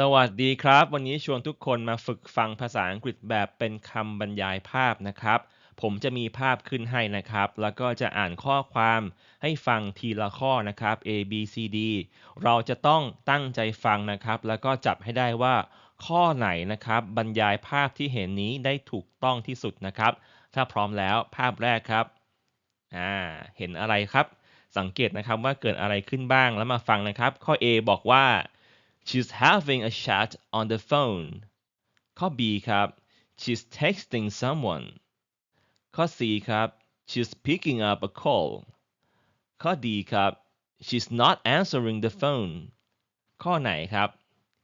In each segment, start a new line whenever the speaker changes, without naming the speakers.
สวัสดีครับ วันนี้ชวนทุกคนมาฝึกฟังภาษาอังกฤษแบบเป็นคำบรรยายภาพนะครับ ผมจะมีภาพขึ้นให้นะครับ แล้วก็จะอ่านข้อความให้ฟังทีละข้อนะครับ A B C D เราจะต้องตั้งใจฟังนะครับ แล้วก็จับให้ได้ว่า ข้อไหนนะครับ บรรยายภาพที่เห็นนี้ได้ถูกต้องที่สุดนะครับ ถ้าพร้อมแล้วภาพแรกครับอ่าเห็นอะไรครับ สังเกตนะครับว่าเกิดอะไรขึ้นบ้างแล้วมาฟังนะครับ ข้อ A บอกว่า she's having a chat on the phone ข้อ B ครับ she's texting someone ข้อ C ครับ she's picking up a call ข้อ D ครับ she's not answering the phone ข้อไหนครับ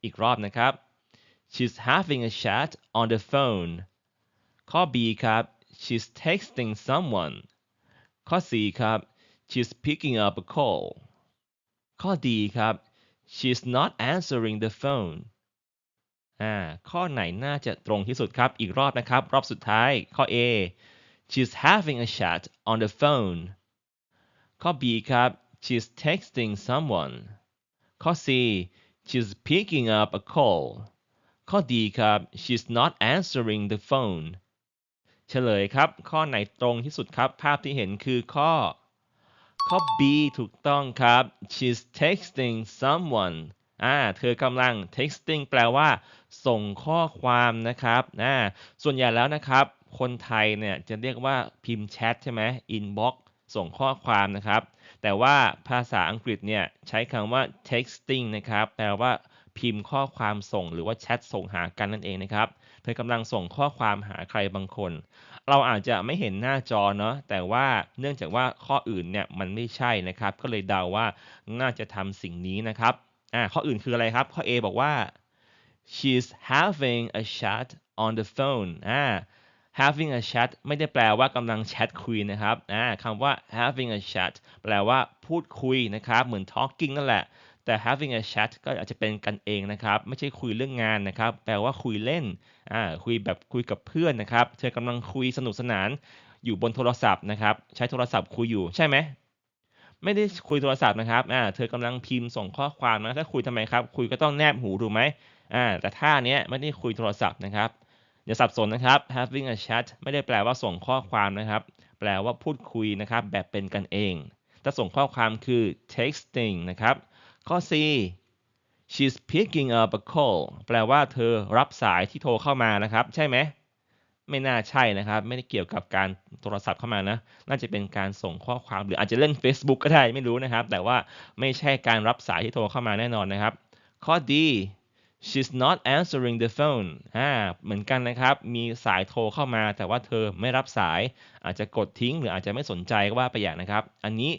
อีกรอบนะครับ she's having a chat on the phone ข้อ B ครับ she's texting someone ข้อ C ครับ she's picking up a call ข้อ D ครับ she's not answering the phone อ่า ข้อไหนน่าจะตรงที่สุดครับ อีกรอบนะครับ รอบสุดท้าย ข้อ A she's having a chat on the phone ข้อ B ครับ she's texting someone ข้อ C she's picking up a call ข้อ D ครับ she's not answering the phone เฉลยครับ ข้อไหนตรงที่สุดครับ ภาพที่เห็นคือข้อ ข้อ B ถูกต้องครับ she's texting someone อ่าเธอกำลัง texting แปลว่า ส่งข้อความนะครับอ่าส่วนใหญ่แล้วนะครับ คนไทยเนี่ยจะเรียกว่าพิมพ์แชทใช่ไหม inbox ส่งข้อความนะครับ แต่ว่าภาษาอังกฤษเนี่ยใช้คำว่า texting นะครับ แปลว่าพิมพ์ข้อความส่งหรือว่าแชทส่งหากันนั่นเองนะครับ เธอกำลังส่งข้อความหาใครบางคน เราอาจจะไม่เห็นหน้าจอเนาะแต่ว่าเนื่องจากว่าข้ออื่นเนี่ยมันไม่ใช่นะครับ ก็เลยเดาว่าน่าจะทำสิ่งนี้นะครับอ่าข้ออื่นคืออะไรครับ ข้อ A บอกว่า she's having a chat on the phone อ่า having a chat ไม่ได้แปลว่ากำลังแชทคุยนะครับอ่าคำว่า having a chat แปลว่าพูดคุยนะครับ เหมือน talking นั่นแหละ แต่ having a chat ก็อาจจะเป็นกันเองนะครับ ไม่ใช่คุยเรื่องงานนะครับ แปลว่าคุยเล่นอ่าคุยแบบคุยกับเพื่อนนะครับ เธอกำลังคุยสนุกสนานอยู่บนโทรศัพท์นะครับ ใช้โทรศัพท์คุยอยู่ใช่ไหมไม่ได้คุยโทรศัพท์นะครับอ่าเธอกำลังพิมพ์ส่งข้อความนะ ถ้าคุยทำไมครับ คุยก็ต้องแนบหูถูกไหมอ่า แต่ท่าเนี้ยไม่ได้คุยโทรศัพท์นะครับ อย่าสับสนนะครับ having a chat ไม่ได้แปลว่าส่งข้อความนะครับ แปลว่าพูดคุยนะครับ แบบเป็นกันเอง ถ้าส่งข้อความคือ texting นะครับ ข้อ C she's picking up a call แปลว่าเธอรับสายที่โทรเข้ามานะครับ ใช่ไหม ไม่น่าใช่นะครับ ไม่ได้เกี่ยวกับการโทรศัพท์เข้ามานะ น่าจะเป็นการส่งข้อความหรืออาจจะเล่น Facebook ก็ได้ไม่รู้นะครับ แต่ว่าไม่ใช่การรับสายที่โทรเข้ามาแน่นอนนะครับ ข้อ D she's not answering the phone อ่า เหมือนกันนะครับ มีสายโทรเข้ามา แต่ว่าเธอไม่รับสาย อาจจะกดทิ้งหรืออาจจะไม่สนใจก็ว่าไปอย่างนะครับ อันนี้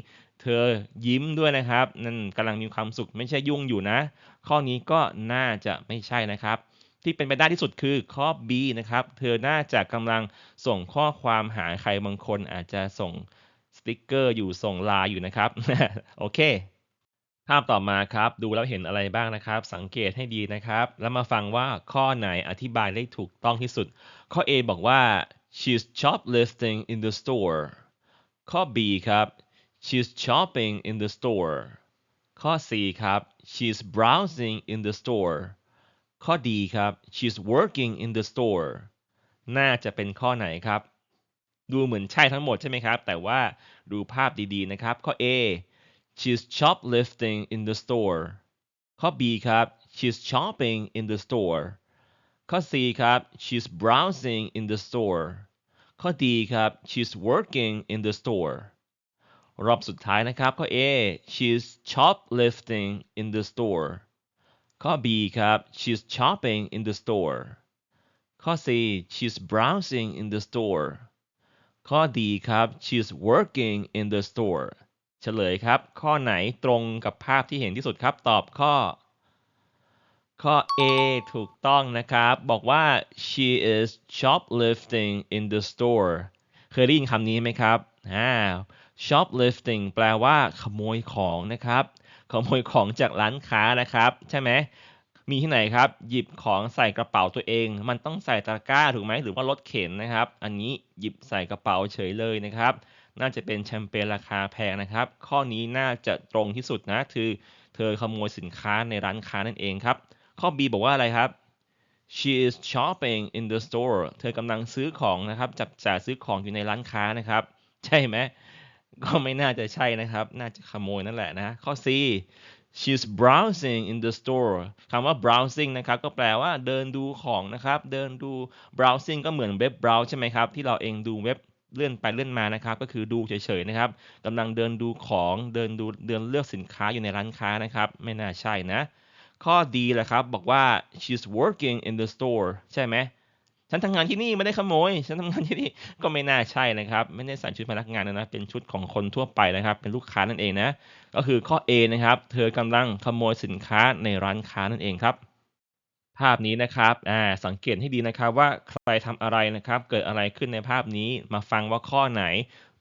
เธอยิ้มด้วยนะครับ นั่นกำลังมีความสุขไม่ใช่ยุ่งอยู่นะ ข้อนี้ก็น่าจะไม่ใช่นะครับ ที่เป็นไปได้ที่สุดคือข้อ B นะครับ เธอน่าจะกำลังส่งข้อความหาใครบางคนอาจจะส่งสติกเกอร์อยู่ส่งลน์อยู่นะครับ โอเค ภาพต่อมาครับ ดูแล้วเห็นอะไรบ้างนะครับ สังเกตให้ดีนะครับ แล้วมาฟังว่าข้อไหนอธิบายได้ถูกต้องที่สุด ข้อ A บอกว่า she's shoplifting in the store ข้อ B ครับ she's shopping in the store ข้อ C ครับ she's browsing in the store ข้อ D ครับ she's working in the store น่าจะเป็นข้อไหนครับ ดูเหมือนใช่ทั้งหมดใช่ไหมครับ แต่ว่าดูภาพดีๆนะครับ ข้อ A she's shoplifting in the store ข้อ B ครับ she's shopping in the store ข้อ C ครับ she's browsing in the store ข้อ D ครับ she's working in the store รอบสุดท้ายนะครับ ข้อ A she's shoplifting in the store ข้อ B ครับ she's shopping in the store ข้อ C she's browsing in the store ข้อ D ครับ she's working in the store เฉลยครับ ข้อไหนตรงกับภาพที่เห็นที่สุดครับ ตอบข้อ ข้อ A ถูกต้องนะครับ บอกว่า she is shoplifting in the store เคยได้ยินคำนี้ไหมครับ อ่า shoplifting แปลว่าขโมยของนะครับ ขโมยของจากร้านค้านะครับ ใช่ไหมมีที่ไหนครับ หยิบของใส่กระเป๋าตัวเอง มันต้องใส่ตะกร้าถูกไหมหรือว่ารถเข็นนะครับ อันนี้หยิบใส่กระเป๋าเฉยเลยนะครับ น่าจะเป็นแชมเปญราคาแพงนะครับ ข้อนี้น่าจะตรงที่สุดนะคือ เธอขโมยสินค้าในร้านค้านั่นเองครับ ข้อ B บอกว่าอะไรครับ she is shopping in the store เธอกำลังซื้อของนะครับ จับจ่ายซื้อของอยู่ในร้านค้านะครับ ใช่ไหมก็ไม่น่าจะใช่นะครับ น่าจะขโมยนั่นแหละนะ ข้อ C she's browsing in the store คำว่า browsing นะครับ ก็แปลว่าเดินดูของนะครับ เดินดู browsing ก็เหมือนเว็บ browse ใช่ไหมครับ ที่เราเองดูเว็บเลื่อนไปเลื่อนมานะครับ ก็คือดูเฉยๆนะครับกำลังเดินดูของ เดินดู เดินเลือกสินค้าอยู่ในร้านค้านะครับ ไม่น่าใช่นะ ข้อดีแหละครับ บอกว่า she's working in the store ใช่ไหม ฉันทำงานที่นี่ไม่ได้ขโมย ฉันทำงานที่นี่ก็ไม่น่าใช่นะครับ ไม่ได้ใส่ชุดพนักงานนะ เป็นชุดของคนทั่วไปนะครับ เป็นลูกค้านั่นเองนะ ก็คือข้อ A นะครับ เธอกำลังขโมยสินค้าในร้านค้านั่นเองครับ ภาพนี้นะครับ อ่า สังเกตให้ดีนะครับว่าใครทำอะไรนะครับ เกิดอะไรขึ้นในภาพนี้ มาฟังว่าข้อไหน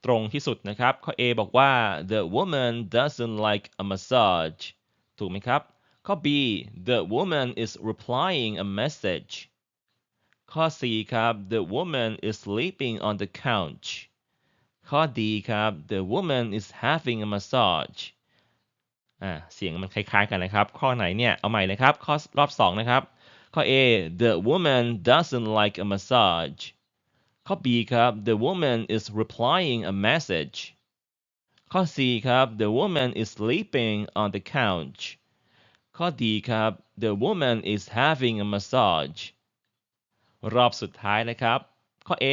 ตรงที่สุดนะครับ ข้อ A บอกว่า the woman doesn't like a massage ถูกไหมครับ ข้อ B the woman is replying a message ข้อ C ครับ the woman is sleeping on the couch ข้อ D ครับ the woman is having a massage อ่าเสียงมันคล้ายๆกันนะครับ ข้อไหนเนี่ย เอาใหม่เลยครับ ข้อรอบ 2 นะครับ ข้อ A the woman doesn't like a massage ข้อ B ครับ the woman is replying a message ข้อ C ครับ the woman is sleeping on the couch ข้อ D ครับ the woman is having a massage รอบสุดท้ายนะครับ ข้อ A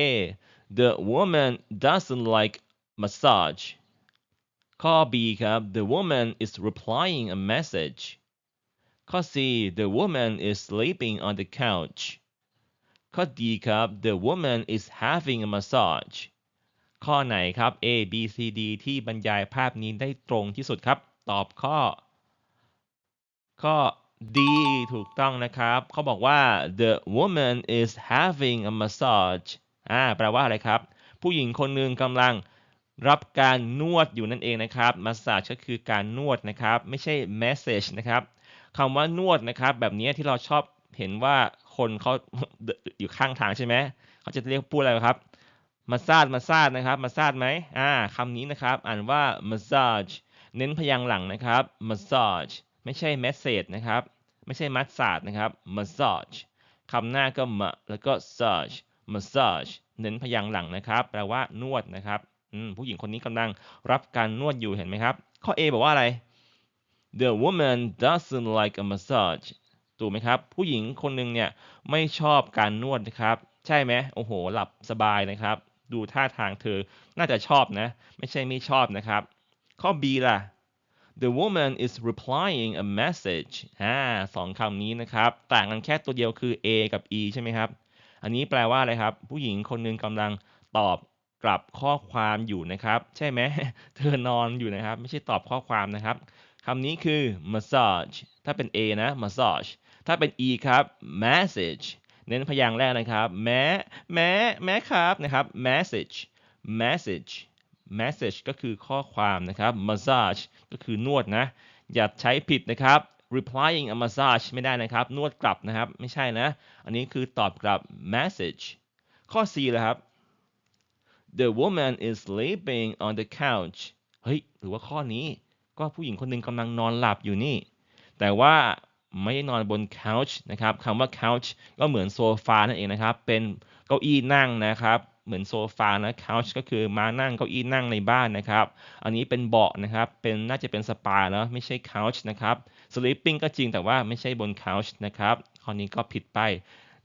the woman doesn't like massage ข้อ B ครับ the woman is replying a message ข้อ C the woman is sleeping on the couch ข้อ D ครับ the woman is having a massage ข้อไหนครับ A B C D ที่บรรยายภาพนี้ได้ตรงที่สุดครับ ตอบข้อ ข้อ D ถูกต้องนะครับ เขาบอกว่า the woman is having a massage อ่าแปลว่าอะไรครับ ผู้หญิงคนหนึ่งกำลังรับการนวดอยู่นั่นเองนะครับ massage ก็คือการนวดนะครับ ไม่ใช่ message นะครับคำว่านวดนะครับ แบบนี้ที่เราชอบเห็นว่าคนเขาอยู่ข้างทางใช่ไหม เขาจะเรียกพูดอะไรครับ massage massage นะครับ massage ไหมอ่าคำนี้นะครับ อ่านว่า massage เน้นพยางค์หลังนะครับ massage ไม่ใช่ message นะครับ ไม่ใช่ massage นะครับ massage คำหน้าก็มะแล้วก็ sage massage เน้นพยางค์หลังนะครับ แปลว่านวดนะครับผู้หญิงคนนี้กำลังรับการนวดอยู่เห็นไหมครับ ข้อ A บอกว่าอะไร the woman doesn't like a massage ถูกไหมครับ ผู้หญิงคนหนึ่งเนี่ยไม่ชอบการนวดนะครับ ใช่ไหมโอ้โห หลับสบายนะครับ ดูท่าทางเธอ น่าจะชอบนะ ไม่ใช่ไม่ชอบนะครับ ข้อ B ล่ะ the woman is replying a message อ่าสองคำนี้นะครับ ต่างกันแค่ตัวเดียวคือ A กับ E ใช่ไหมครับ อันนี้แปลว่าอะไรครับ ผู้หญิงคนหนึ่งกำลังตอบกลับข้อความอยู่นะครับ ใช่ไหม เธอนอนอยู่นะครับ ไม่ใช่ตอบข้อความนะครับคำนี้คือ massage ถ้าเป็น A นะ massage ถ้าเป็น E ครับ message เน้นพยางค์แรกนะครับ แม้ แม้ แม้ครับนะครับ message message message ก็คือข้อความนะครับ massage ก็คือนวดนะ อย่าใช้ผิดนะครับ replying a massage ไม่ได้นะครับ นวดกลับนะครับ ไม่ใช่นะ อันนี้คือตอบกลับ message ข้อ C เลยครับ the woman is sleeping on the couch เฮ้ย หรือว่าข้อนี้ ก็ผู้หญิงคนหนึ่งกำลังนอนหลับอยู่นี่ แต่ว่าไม่ได้นอนบน couch นะครับคำว่า couch ก็เหมือนโซฟานั่นเองนะครับ เป็นเก้าอี้นั่งนะครับ เหมือนโซฟานะ couch ก็คือมานั่งเก้าอี้นั่งในบ้านนะครับ อันนี้เป็นเบาะนะครับ เป็นน่าจะเป็นสปาเนาะไม่ใช่ couch นะครับ sleeping ก็จริงแต่ว่าไม่ใช่บน couch นะครับ ข้อนี้ก็ผิดไป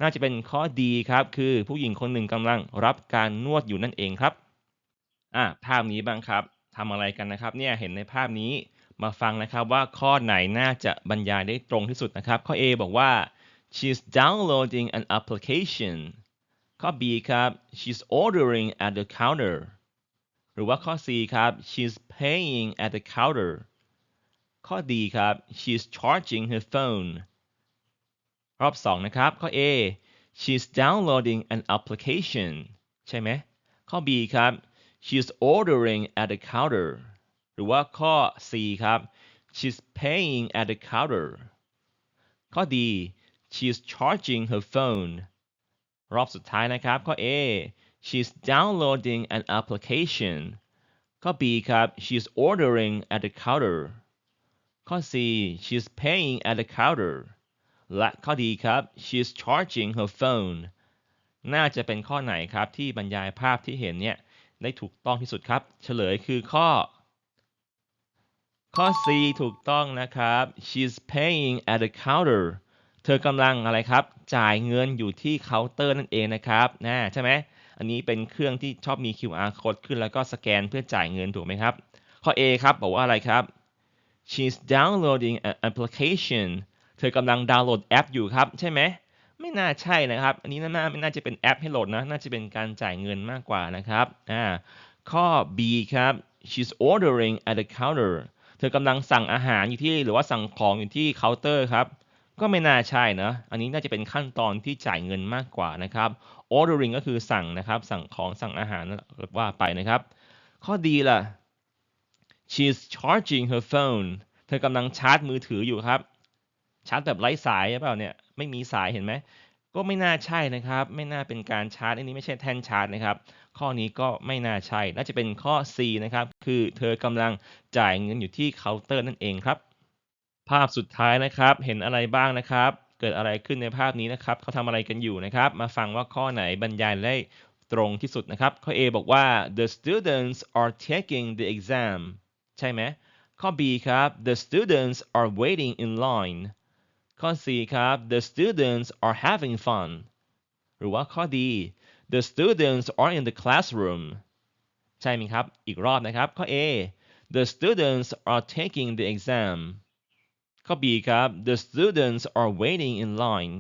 น่าจะเป็นข้อดีครับ คือผู้หญิงคนหนึ่งกำลังรับการนวดอยู่นั่นเองครับ อะภาพนี้บ้างครับทำอะไรกันนะครับ เนี่ยเห็นในภาพนี้มาฟังนะครับว่าข้อไหนน่าจะบรรยายได้ตรงที่สุดนะครับ ข้อ A บอกว่า she's downloading an application ข้อ B ครับ she's ordering at the counter หรือว่าข้อ C ครับ she's paying at the counter ข้อ D ครับ she's charging her phone รอบ 2 นะครับ ข้อ A she's downloading an application ใช่ไหมข้อ B ครับ she's ordering at the counter หรือว่าข้อ C ครับ she's paying at the counter ข้อ D she's charging her phone รอบสุดท้ายนะครับ ข้อ A she's downloading an application ข้อ B ครับ she's ordering at the counter ข้อ C she's paying at the counter และข้อดีครับ she's charging her phone น่าจะเป็นข้อไหนครับที่บรรยายภาพที่เห็นเนี่ยได้ถูกต้องที่สุดครับ เฉลยคือข้อ ข้อ C ถูกต้องนะครับ she's paying at the counter เธอกำลังอะไรครับ จ่ายเงินอยู่ที่เคาน์เตอร์นั่นเองนะครับนะใช่ไหมอันนี้เป็นเครื่องที่ชอบมี QR code ขึ้นแล้วก็สแกนเพื่อจ่ายเงินถูกไหมครับ ข้อ A ครับ บอกว่าอะไรครับ she's downloading an application เธอกำลังดาวน์โหลดแอปอยู่ครับใช่ไหมไม่น่าใช่นะครับ อันนี้น่าไม่น่าจะเป็นแอปให้โหลดนะ น่าจะเป็นการจ่ายเงินมากกว่านะครับอ่าข้อ B ครับ she's ordering at the counter เธอกำลังสั่งอาหารอยู่ที่หรือว่าสั่งของอยู่ที่เคาน์เตอร์ครับ ก็ไม่น่าใช่นะ อันนี้น่าจะเป็นขั้นตอนที่จ่ายเงินมากกว่านะครับ ordering ก็คือสั่งนะครับ สั่งของสั่งอาหารว่าไปนะครับ ข้อดีล่ะ she's charging her phone เธอกำลังชาร์จมือถืออยู่ครับ ชาร์จแบบไร้สายหรือเปล่าเนี่ย ไม่มีสายเห็นไหม ก็ไม่น่าใช่นะครับ ไม่น่าเป็นการชาร์จ อันนี้ไม่ใช่แท่นชาร์จนะครับ ข้อนี้ก็ไม่น่าใช่ น่าจะเป็นข้อ C นะครับ คือเธอกำลังจ่ายเงินอยู่ที่เคาน์เตอร์นั่นเองครับ ภาพสุดท้ายนะครับ เห็นอะไรบ้างนะครับ เกิดอะไรขึ้นในภาพนี้นะครับเขาทำอะไรกันอยู่นะครับ มาฟังว่าข้อไหนบรรยายได้ตรงที่สุดนะครับ ข้อ A บอกว่า the students are taking the exam ใช่ไหมข้อ B ครับ the students are waiting in line ข้อ C ครับ the students are having fun หรือว่าข้อ D the students are in the classroom ใช่ไหมครับ อีกรอบนะครับ ข้อ A the students are taking the exam ข้อ B ครับ the students are waiting in line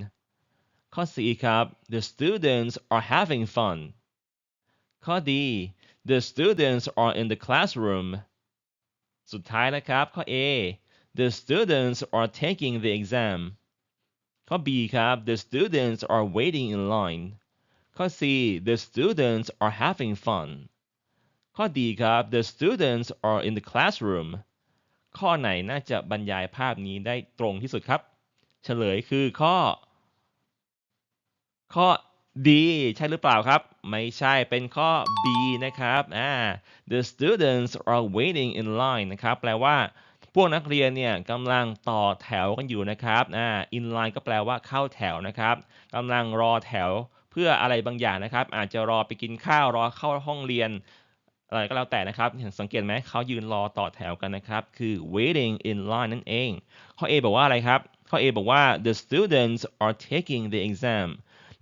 ข้อ C ครับ the students are having fun ข้อ D the students are in the classroom สุดท้ายนะครับ ข้อ A the students are taking the exam ข้อ B ครับ the students are waiting in line ข้อ C the students are having fun ข้อ D ครับ the students are in the classroom ข้อไหนน่าจะบรรยายภาพนี้ได้ตรงที่สุดครับ เฉลยคือข้อ ข้อ D ใช่หรือเปล่าครับ ไม่ใช่เป็นข้อ B นะครับอ่า the students are waiting in line นะครับ แปลว่าพวกนักเรียนเนี่ยกำลังต่อแถวกันอยู่นะครับอ่า in line ก็แปลว่าเข้าแถวนะครับกำลังรอแถวเพื่ออะไรบางอย่างนะครับ อาจจะรอไปกินข้าวรอเข้าห้องเรียน อะไรก็แล้วแต่นะครับเห็นสังเกตไหมเขายืนรอต่อแถวกันนะครับ คือ waiting in line นั่นเอง ข้อ A บอกว่าอะไรครับ ข้อ A บอกว่า the students are taking the exam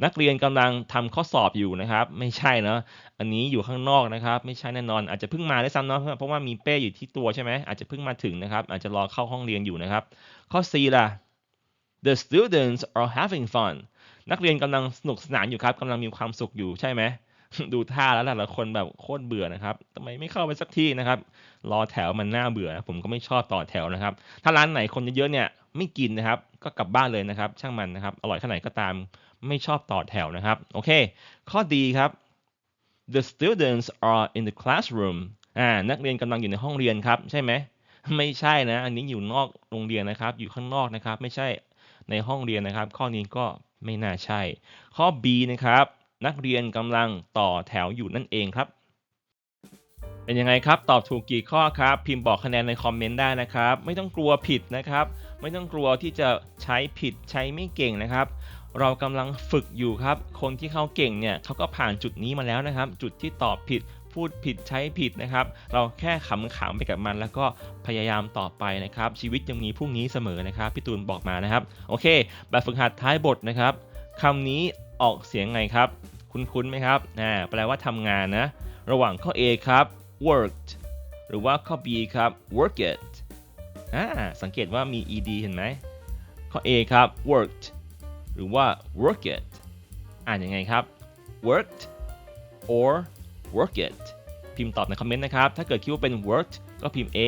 นักเรียนกำลังทำข้อสอบอยู่นะครับ ไม่ใช่นะอันนี้อยู่ข้างนอกนะครับ ไม่ใช่แน่นอน อาจจะเพิ่งมาได้ซ้ำเนาะเพราะว่ามีเป้อยู่ที่ตัวใช่ไหมอาจจะเพิ่งมาถึงนะครับ อาจจะรอเข้าห้องเรียนอยู่นะครับ ข้อ C ล่ะ the students are having fun นักเรียนกำลังสนุกสนานอยู่ครับกำลังมีความสุขอยู่ใช่ไหม ดูท่าแล้วแต่ละคนแบบโคตรเบื่อนะครับทำไมไม่เข้าไปสักที่นะครับ รอแถวมันน่าเบื่อผมก็ไม่ชอบต่อแถวนะครับ ถ้าร้านไหนคนเยอะๆเนี่ยไม่กินนะครับ ก็กลับบ้านเลยนะครับ ช่างมันนะครับ อร่อยแค่ไหนก็ตามไม่ชอบต่อแถวนะครับ โอเค ข้อดีครับ the students are in the classroom อ่านักเรียนกำลังอยู่ในห้องเรียนครับ ใช่ไหมไม่ใช่นะ อันนี้อยู่นอกโรงเรียนนะครับ อยู่ข้างนอกนะครับ ไม่ใช่ในห้องเรียนนะครับ ข้อนี้ก็ไม่น่าใช่ ข้อ B นะครับ นักเรียนกำลังต่อแถวอยู่นั่นเองครับ เป็นยังไงครับ ตอบถูกกี่ข้อครับ พิมพ์บอกคะแนนในคอมเมนต์ได้นะครับ ไม่ต้องกลัวผิดนะครับ ไม่ต้องกลัวที่จะใช้ผิดใช้ไม่เก่งนะครับ เรากำลังฝึกอยู่ครับ คนที่เขาเก่งเนี่ยเขาก็ผ่านจุดนี้มาแล้วนะครับ จุดที่ตอบผิดพูดผิดใช้ผิดนะครับ เราแค่ขำๆไปกับมัน แล้วก็พยายามต่อไปนะครับ ชีวิตยังมีพรุ่งนี้เสมอนะครับพี่ตูนบอกมานะครับ โอเค แบบฝึกหัดท้ายบทนะครับคำนี้ออกเสียงไงครับ คุ้นๆไหมครับอ่าแปลว่าทำงานนะ ระหว่างข้อ A ครับ worked หรือว่าข้อ B ครับ work it อ่าสังเกตว่ามี ed เห็นไหมข้อ A ครับ worked หรือว่า work it อ่านยังไงครับ worked or work it พิมพ์ตอบในคอมเมนต์นะครับ ถ้าเกิดคิดว่าเป็น worked ก็พิมพ์ A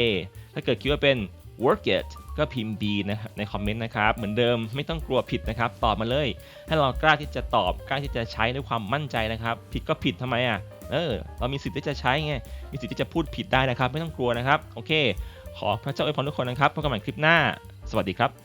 ถ้าเกิดคิดว่าเป็น work it ก็พิมพ์ B นะครับในคอมเมนต์นะครับ เหมือนเดิมไม่ต้องกลัวผิดนะครับ ตอบมาเลย ให้เรากล้าที่จะตอบกล้าที่จะใช้ด้วยความมั่นใจนะครับ ผิดก็ผิดทำไมอะเออเรามีสิทธิ์ที่จะใช้ไงมีสิทธิ์ที่จะพูดผิดได้นะครับ ไม่ต้องกลัวนะครับ โอเค ขอพระเจ้าอวยพรทุกคนนะครับพบกันใหม่คลิปหน้า สวัสดีครับ